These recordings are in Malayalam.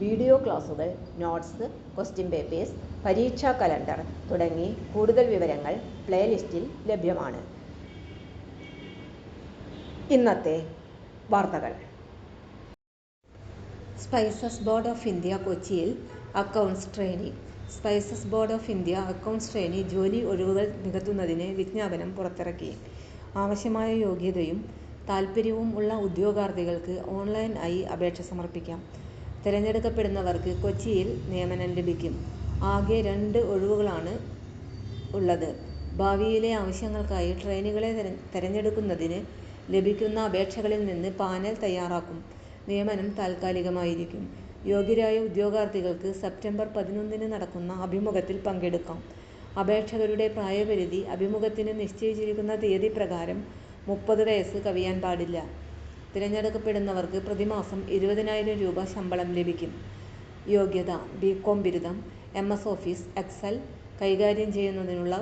വീഡിയോ ക്ലാസുകൾ നോട്ട്സ് ക്വസ്റ്റ്യൻ പേപ്പേഴ്സ് പരീക്ഷാ കലണ്ടർ തുടങ്ങി കൂടുതൽ വിവരങ്ങൾ പ്ലേലിസ്റ്റിൽ ലഭ്യമാണ്. ഇന്നത്തെ വാർത്തകൾ. സ്പൈസസ് ബോർഡ് ഓഫ് ഇന്ത്യ കൊച്ചിയിൽ accounts training spices board of India accounts trainee ജോലി ഒഴിവുകൾ നികത്തുന്നതിന് വിജ്ഞാപനം പുറത്തിറക്കി. ആവശ്യമായ യോഗ്യതയും താൽപ്പര്യവും ഉള്ള ഉദ്യോഗാർത്ഥികൾക്ക് ഓൺലൈൻ ആയി അപേക്ഷ സമർപ്പിക്കാം. തിരഞ്ഞെടുക്കപ്പെടുന്നവർക്ക് കൊച്ചിയിൽ നിയമനം ലഭിക്കും. ആകെ രണ്ട് ഒഴിവുകളാണ് ഉള്ളത്. ഭാവിയിലെ ആവശ്യങ്ങൾക്കായി ട്രെയിനികളെ തിരഞ്ഞെടുക്കുന്നതിന് ലഭിക്കുന്ന അപേക്ഷകളിൽ നിന്ന് പാനൽ തയ്യാറാക്കും. നിയമനം താൽക്കാലികമായിരിക്കും. യോഗ്യരായ ഉദ്യോഗാർത്ഥികൾക്ക് സെപ്റ്റംബർ പതിനൊന്നിന് നടക്കുന്ന അഭിമുഖത്തിൽ പങ്കെടുക്കാം. അപേക്ഷകരുടെ പ്രായപരിധി അഭിമുഖത്തിന് നിശ്ചയിച്ചിരിക്കുന്ന തീയതി പ്രകാരം മുപ്പത് വയസ്സ് കവിയാൻ പാടില്ല. തിരഞ്ഞെടുക്കപ്പെടുന്നവർക്ക് പ്രതിമാസം ഇരുപതിനായിരം രൂപ ശമ്പളം ലഭിക്കും. യോഗ്യത ബി കോം ബിരുദം എം എസ് ഓഫീസ് എക്സൽ കൈകാര്യം ചെയ്യുന്നതിനുള്ള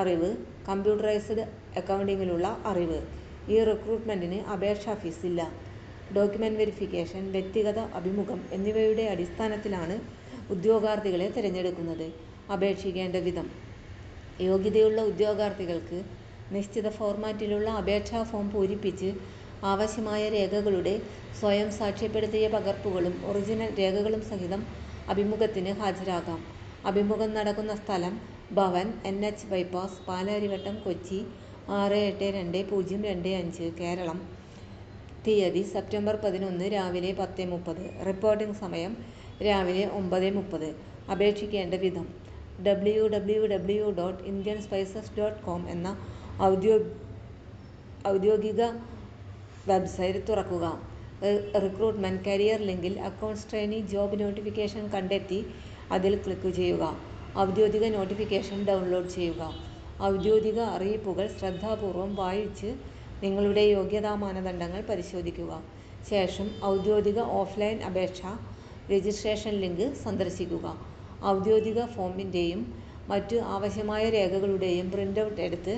അറിവ് കമ്പ്യൂട്ടറൈസ്ഡ് അക്കൗണ്ടിങ്ങിലുള്ള അറിവ്. ഈ റിക്രൂട്ട്മെന്റിന് അപേക്ഷാ ഫീസില്ല ഡോക്യുമെന്റ് വെരിഫിക്കേഷൻ വ്യക്തിഗത അഭിമുഖം എന്നിവയുടെ അടിസ്ഥാനത്തിലാണ് ഉദ്യോഗാർത്ഥികളെ തിരഞ്ഞെടുക്കുന്നത്. അപേക്ഷിക്കേണ്ട വിധം. യോഗ്യതയുള്ള ഉദ്യോഗാർത്ഥികൾക്ക് നിശ്ചിത ഫോർമാറ്റിലുള്ള അപേക്ഷാ ഫോം പൂരിപ്പിച്ച് ആവശ്യമായ രേഖകളുടെ സ്വയം സാക്ഷ്യപ്പെടുത്തിയ പകർപ്പുകളും ഒറിജിനൽ രേഖകളും സഹിതം അഭിമുഖത്തിന് ഹാജരാകാം. അഭിമുഖം നടക്കുന്ന സ്ഥലം Bhavan N H bypass Palarivattom Kochi ആറ് എട്ട് രണ്ട് പൂജ്യം രണ്ട് അഞ്ച് കേരളം. തീയതി സെപ്റ്റംബർ പതിനൊന്ന് രാവിലെ പത്ത് മുപ്പത്. റിപ്പോർട്ടിംഗ് സമയം രാവിലെ ഒമ്പത് മുപ്പത്. അപേക്ഷിക്കേണ്ട വിധം. W W W dot Indian spices dot com എന്ന ഔദ്യോ ഔദ്യോഗിക വെബ്സൈറ്റ് തുറക്കുക. റിക്രൂട്ട്മെന്റ് കരിയർ ലിങ്കിൽ അക്കൗണ്ട്സ് ട്രെയിനി ജോബ് നോട്ടിഫിക്കേഷൻ കണ്ടെത്തി അതിൽ ക്ലിക്ക് ചെയ്യുക. ഔദ്യോഗിക നോട്ടിഫിക്കേഷൻ ഡൗൺലോഡ് ചെയ്യുക. ഔദ്യോഗിക അറിയിപ്പുകൾ ശ്രദ്ധാപൂർവം വായിച്ച് നിങ്ങളുടെ യോഗ്യതാ മാനദണ്ഡങ്ങൾ പരിശോധിക്കുക. ശേഷം ഔദ്യോഗിക ഓഫ്ലൈൻ അപേക്ഷ രജിസ്ട്രേഷൻ ലിങ്ക് സന്ദർശിക്കുക. ഔദ്യോഗിക ഫോമിന്റെയും മറ്റ് ആവശ്യമായ രേഖകളുടെയും പ്രിന്റ് ഔട്ട് എടുത്ത്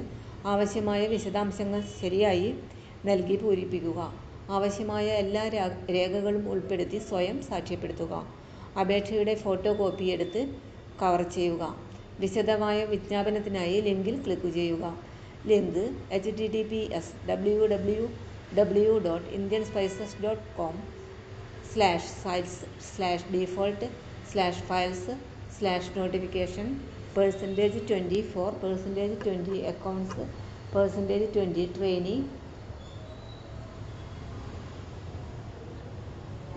ആവശ്യമായ വിശദാംശങ്ങൾ ശരിയായി നൽകി പൂരിപ്പിക്കുക. ആവശ്യമായ എല്ലാ രേഖകളും ഉൾപ്പെടുത്തി സ്വയം സാക്ഷ്യപ്പെടുത്തുക. അപേക്ഷയുടെ ഫോട്ടോ കോപ്പി എടുത്ത് കവർ ചെയ്യുക. വിശദമായ വിജ്ഞാപനത്തിനായി ലിങ്കിൽ ക്ലിക്ക് ചെയ്യുക. Link H T T P S W W W dot Indian spices dot com slash sites slash default slash files slash notification percentage twenty four percentage twenty accounts percentage twenty trainee